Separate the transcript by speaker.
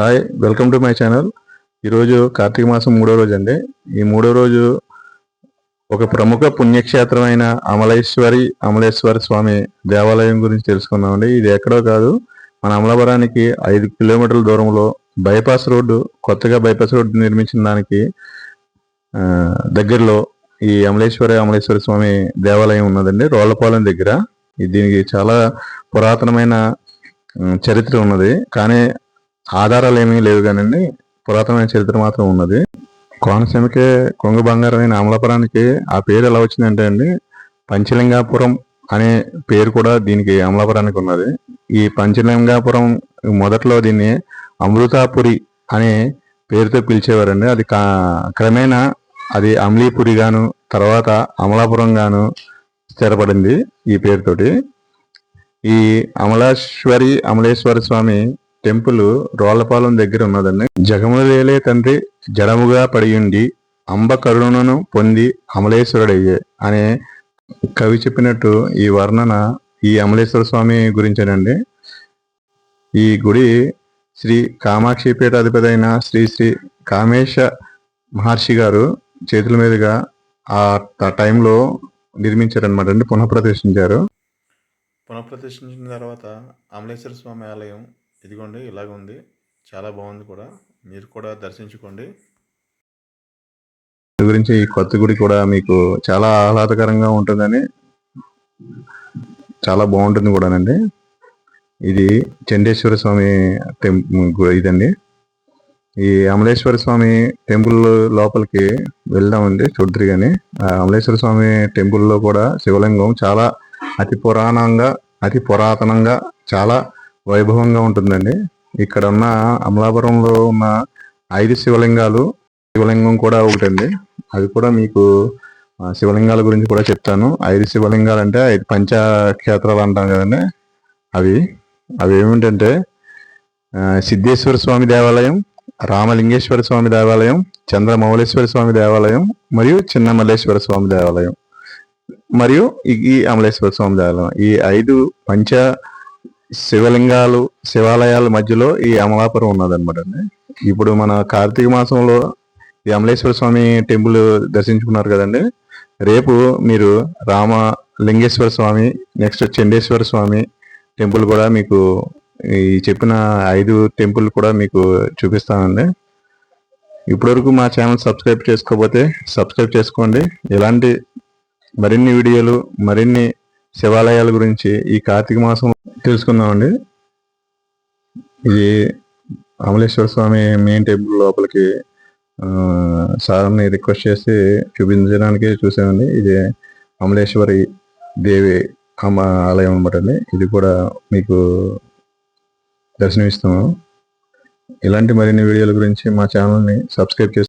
Speaker 1: Hi welcome to my channel ఈరోజు కార్తీక మాసం మూడో రోజు అండి. ఈ మూడో రోజు ఒక ప్రముఖ పుణ్యక్షేత్రమైన అమలేశ్వరి అమలేశ్వర స్వామి దేవాలయం గురించి తెలుసుకున్నామండి ఇది ఎక్కడో కాదు. మన అమలాపురానికి ఐదు కిలోమీటర్ల దూరంలో బైపాస్ రోడ్డు కొత్తగా బైపాస్ రోడ్డు నిర్మించిన దానికి దగ్గరలో ఈ అమలేశ్వరి అమలేశ్వర స్వామి దేవాలయం ఉన్నదండి. రోళ్ళపాలెం దగ్గర. దీనికి చాలా పురాతనమైన చరిత్ర ఉన్నది. కానీ ఆధారాలు ఏమీ లేవు కానండి. పురాతనమైన చరిత్ర మాత్రం ఉన్నది. కోనసీమకే కొంగు బంగారం అనే అమలాపురానికి ఆ పేరు ఎలా వచ్చిందంటే అండి పంచలింగాపురం అనే పేరు కూడా దీనికి అమలాపురానికి ఉన్నది. ఈ పంచలింగాపురం మొదట్లో దీన్ని అమృతాపురి అనే పేరుతో పిలిచేవారండి. అది కా క్రమేణా అది అమలీపురి గాను తర్వాత అమలాపురం గాను స్థిరపడింది ఈ పేరుతోటి. ఈ అమలేశ్వరి అమలేశ్వర స్వామి టెంపుల్ రోళ్ళపాలెం దగ్గర ఉన్నదండి. జగములేలే తండ్రి జడముగా పడియుండి అంబ కరుణను పొంది అమలేశ్వరుడయ్యే అనే కవి చెప్పినట్టు ఈ వర్ణన ఈ అమలేశ్వర స్వామి గురించేనండి. ఈ గుడి శ్రీ కామాక్షి పీఠాధిపతి అయిన శ్రీ శ్రీ కామేశ మహర్షి గారు చేతుల మీదుగా ఆ టైంలో నిర్మించారనమాట అండి పునఃప్రతిష్ఠించారు.
Speaker 2: పునఃప్రతిష్ఠించిన తర్వాత అమలేశ్వర స్వామి ఆలయం ఇదిగోండి ఇలాగ ఉంది చాలా బాగుంది కూడా. మీరు కూడా దర్శించుకోండి.
Speaker 1: గురించి ఈ కొత్త గుడి కూడా మీకు చాలా ఆహ్లాదకరంగా ఉంటుందని చాలా బాగుంటుంది కూడానండి. ఇది చండేశ్వర స్వామి టెంపుల్ ఇదండి. ఈ అమలేశ్వర స్వామి టెంపుల్ లోపలికి వెళ్దామండి చూద్దరు కానీ ఆ అమలేశ్వర స్వామి టెంపుల్లో కూడా శివలింగం చాలా అతి పురాణంగా అతి పురాతనంగా చాలా వైభవంగా ఉంటుందండి. ఇక్కడ ఉన్న అమలాపురంలో ఉన్న ఐదు శివలింగాలు శివలింగం కూడా ఒకటండి. అవి కూడా మీకు శివలింగాల గురించి కూడా చెప్తాను. ఐదు శివలింగాలు అంటే ఐదు పంచక్షేత్రాలు అంటాం కదండి. అవి అవి ఏమిటంటే సిద్ధేశ్వర స్వామి దేవాలయం రామలింగేశ్వర స్వామి దేవాలయం చంద్రమౌళేశ్వర స్వామి దేవాలయం మరియు చిన్న మల్లేశ్వర స్వామి దేవాలయం. మరియు ఈ అమలేశ్వర స్వామి దేవాలయం. ఈ ఐదు పంచ శివలింగాలు శివాలయాల మధ్యలో ఈ అమలాపురం ఉన్నదన్నమాట అండి. ఇప్పుడు మన కార్తీక మాసంలో ఈ అమలేశ్వర స్వామి టెంపుల్ దర్శించుకున్నారు కదండి. రేపు మీరు రామ లింగేశ్వర స్వామి నెక్స్ట్ చండేశ్వర స్వామి టెంపుల్ కూడా మీకు ఈ చెప్పిన ఐదు టెంపుల్ కూడా మీకు చూపిస్తానండి. ఇప్పటివరకు మా ఛానల్ సబ్స్క్రైబ్ చేసుకోకపోతే సబ్స్క్రైబ్ చేసుకోండి. ఇలాంటి మరిన్ని వీడియోలు మరిన్ని శివాలయాల గురించి ఈ కార్తీక మాసం తెలుసుకుందామండి. ఇది అమలేశ్వర స్వామి మెయిన్ టెంపుల్ లోపలికి సార్ని రిక్వెస్ట్ చేసి చూపించడానికి చూసామండి. ఇది అమలేశ్వరి దేవి అమ్మ ఆలయం అనమాట అండి. ఇది కూడా మీకు దర్శనమిస్తాము. ఇలాంటి మరిన్ని వీడియోల గురించి మా ఛానల్ని సబ్స్క్రైబ్ చేసి